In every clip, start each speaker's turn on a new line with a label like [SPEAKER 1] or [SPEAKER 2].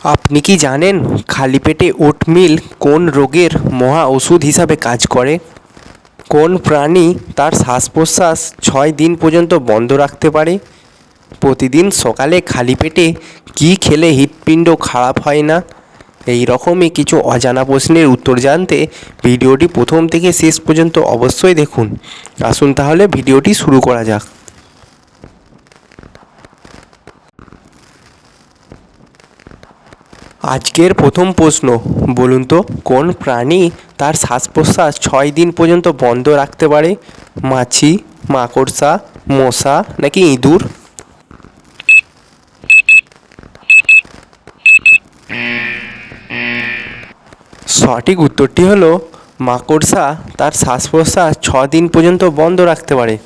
[SPEAKER 1] আপনি কি জানেন খালি পেটে ওটমিল কোন রোগের মহা ওষুধ হিসাবে কাজ করে? কোন প্রাণী তার শ্বাস প্রশ্বাস ছয় দিন পর্যন্ত বন্ধ রাখতে পারে? প্রতিদিন সকালে খালি পেটে কী খেলে হৃৎপিণ্ড খারাপ হয় না? এই রকমই কিছু অজানা প্রশ্নের উত্তর জানতে ভিডিওটি প্রথম থেকে শেষ পর্যন্ত অবশ্যই দেখুন। আসুন তাহলে ভিডিওটি শুরু করা যাক। আজকের প্রথম প্রশ্ন, বলুন তো, কোন প্রাণী তার শ্বাস প্রশ্বাস ছয় দিন পর্যন্ত বন্ধ রাখতে পারে? মাছি, মাকড়সা, মশা নাকি ইঁদুর? সঠিক উত্তরটি হলো, মাকড়সা তার শ্বাস প্রশ্বাস ছ দিন পর্যন্ত বন্ধ রাখতে পারে।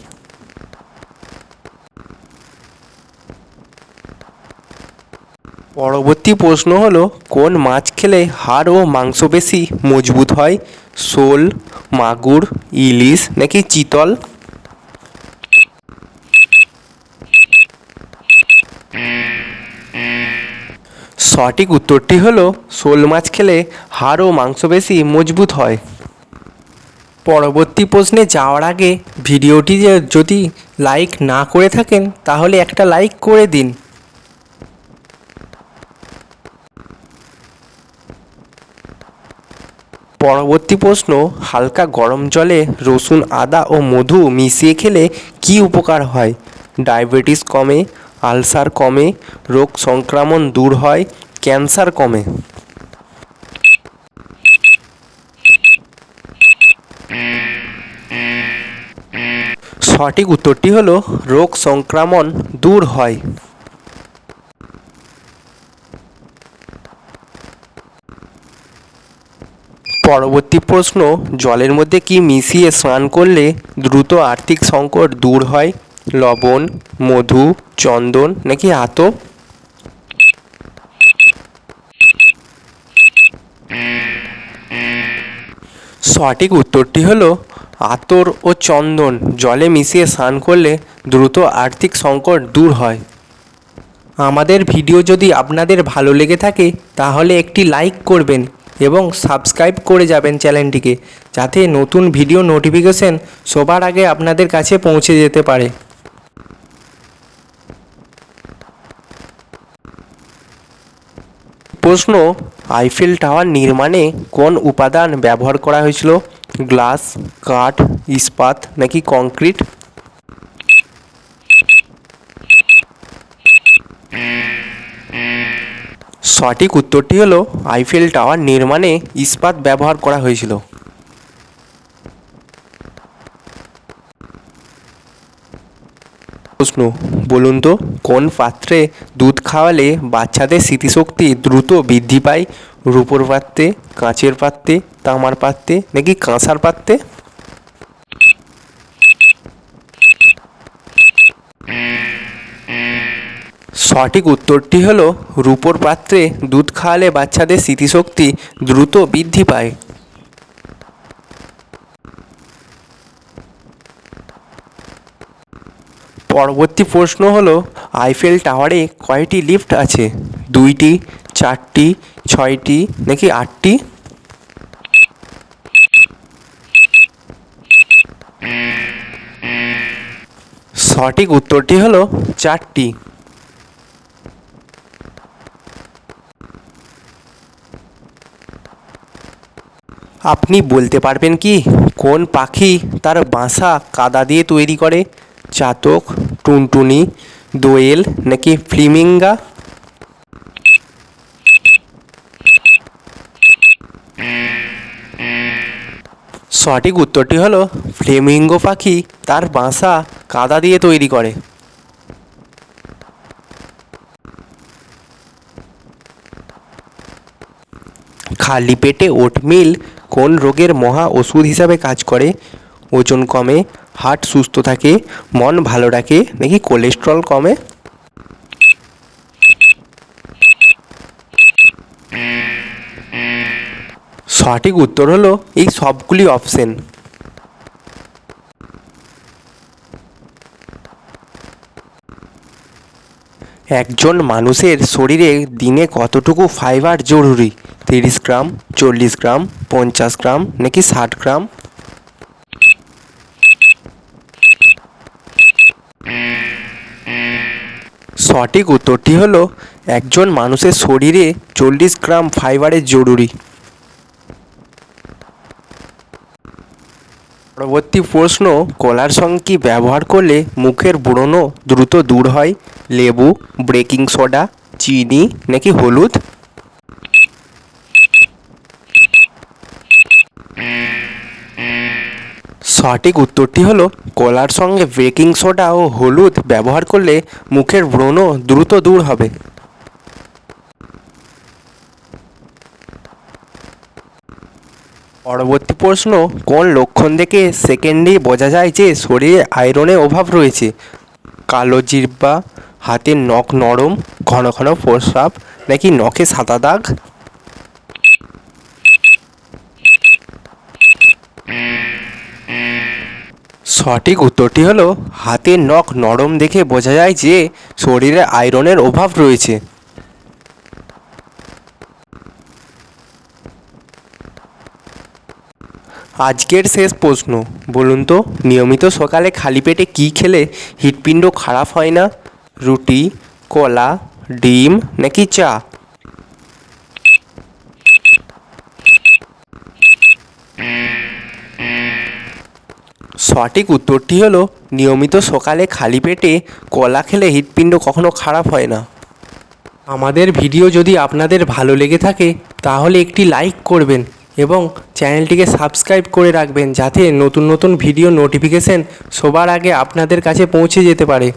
[SPEAKER 1] পরবর্তী প্রশ্ন হলো, কোন মাছ খেলে হাড় ও মাংসপেশি মজবুত হয়? শোল, মাগুর, ইলিশ নাকি চিতল? সঠিক উত্তরটি হলো, শোল মাছ খেলে হাড় ও মাংসপেশি মজবুত হয়। পরবর্তী প্রশ্নে যাওয়ার আগে ভিডিওটি যদি লাইক না করে থাকেন, তাহলে একটা লাইক করে দিন। পরবর্তী প্রশ্ন, হালকা গরম জলে রসুন, আদা ও মধু মিশিয়ে খেলে কী উপকার হয়? ডায়াবেটিস কমে, আলসার কমে, রোগ সংক্রমণ দূর হয়, ক্যান্সার কমে। সঠিক উত্তরটি হলো, রোগ সংক্রমণ দূর হয়। পরবর্তী প্রশ্ন, জলের মধ্যে কি মিশিয়ে স্নান করলে দ্রুত আর্থিক সংকট দূর হয়? লবণ, মধু, চন্দন নাকি আতপ? সঠিক উত্তরটি হলো আতর ও চন্দন। জলে মিশিয়ে স্নান করলে দ্রুত আর্থিক সংকট দূর হয়। আমাদের ভিডিও যদি আপনাদের ভালো লেগে থাকে, তাহলে একটি লাইক করবেন। এবং সাবস্ক্রাইব করে যাবেন চ্যানেলটিকে, যাতে নতুন ভিডিও নোটিফিকেশন সবার আগে আপনাদের কাছে পৌঁছে যেতে পারে। প্রশ্ন, আইফেল টাওয়ার নির্মাণে কোন উপাদান ব্যবহার করা হয়েছিল? গ্লাস, কাঠ, ইস্পাত নাকি কংক্রিট? সঠিক উত্তরটি হলো আইফেল টাওয়ার নির্মাণে ইস্পাত ব্যবহার করা হয়েছিল। প্রশ্ন, বলুন তো, কোন পাত্রে দুধ খাওয়ালে বাচ্চাদের স্মৃতিশক্তি দ্রুত বৃদ্ধি পায়? রূপোর পাত্রে, কাঁচের পাত্রে, তামার পাত্রে নাকি কাঁসার পাত্রে? সঠিক উত্তরটি হল, রূপোর পাত্রে দুধ খাওয়ালে বাচ্চাদের স্মৃতিশক্তি দ্রুত বৃদ্ধি পায়। পরবর্তী প্রশ্ন হলো, আইফেল টাওয়ারে কয়টি লিফট আছে? দুইটি, চারটি, ছয়টি, নাকি আটটি? সঠিক উত্তরটি হলো, চারটি। আপনি বলতে পারবেন কি, কোন পাখি তার বাসা কাদা দিয়ে তৈরি করে? চাতক, টুনটুনি, দোয়েল নাকি ফ্লিমিঙ্গা? সঠিক উত্তরটি হলো, ফ্লেমিঙ্গো পাখি তার বাসা কাদা দিয়ে তৈরি করে। খালি পেটে ওটমিল কোন রোগের মহা ওষুধ হিসাবে কাজ করে? ওজন কমে, হার্ট সুস্থ থাকে, মন ভালো রাখে, নাকি কোলেস্ট্রল কমে? সঠিক উত্তর হলো এই সবগুলি অপশন একজন মানুষের শরীরে দিনে কতটুকু ফাইবার জরুরি? তিরিশ গ্রাম, চল্লিশ গ্রাম, পঞ্চাশ গ্রাম নাকি ষাট গ্রাম? সঠিক উত্তরটি হলো একজন মানুষের শরীরে চল্লিশ গ্রাম ফাইবারের জরুরি। পরবর্তী প্রশ্ন, কলার সঙ্গে কি ব্যবহার করলে মুখের ব্রণ দ্রুত দূর হয়, লেবু বেকিং সোডা চিনি নাকি হলুদ? সঠিক উত্তরটি হলো কলার সঙ্গে বেকিং সোডা ও হলুদ ব্যবহার করলে মুখের ব্রণ দ্রুত দূর হবে। পরবর্তী প্রশ্ন, কোন লক্ষণ দেখে সেকেন্ডেই বোঝা যায় যে শরীরে আয়রনের অভাব রয়েছে? কালো জিহ্বা, হাতের নখ নরম, ঘন ঘন প্রস্রাব, নাকি নখে সাদা দাগ? সঠিক উত্তরটি হলো, হাতের নখ নরম দেখে বোঝা যায় যে শরীরে আয়রনের অভাব রয়েছে। আজকের শেষ প্রশ্ন, বলুন তো, নিয়মিত সকালে খালি পেটে কী খেলে হৃৎপিণ্ড খারাপ হয় না? রুটি, কলা, ডিম নাকি চা? সঠিক উত্তরটি হল, নিয়মিত সকালে খালি পেটে কলা খেলে হৃৎপিণ্ড কখনো খারাপ হয় না। আমাদের ভিডিও যদি আপনাদের ভালো লেগে থাকে, তাহলে একটি লাইক করবেন এবং চ্যানেলটিকে সাবস্ক্রাইব করে রাখবেন, যাতে নতুন নতুন ভিডিও নোটিফিকেশন সবার আগে আপনাদের কাছে পৌঁছে যেতে পারে।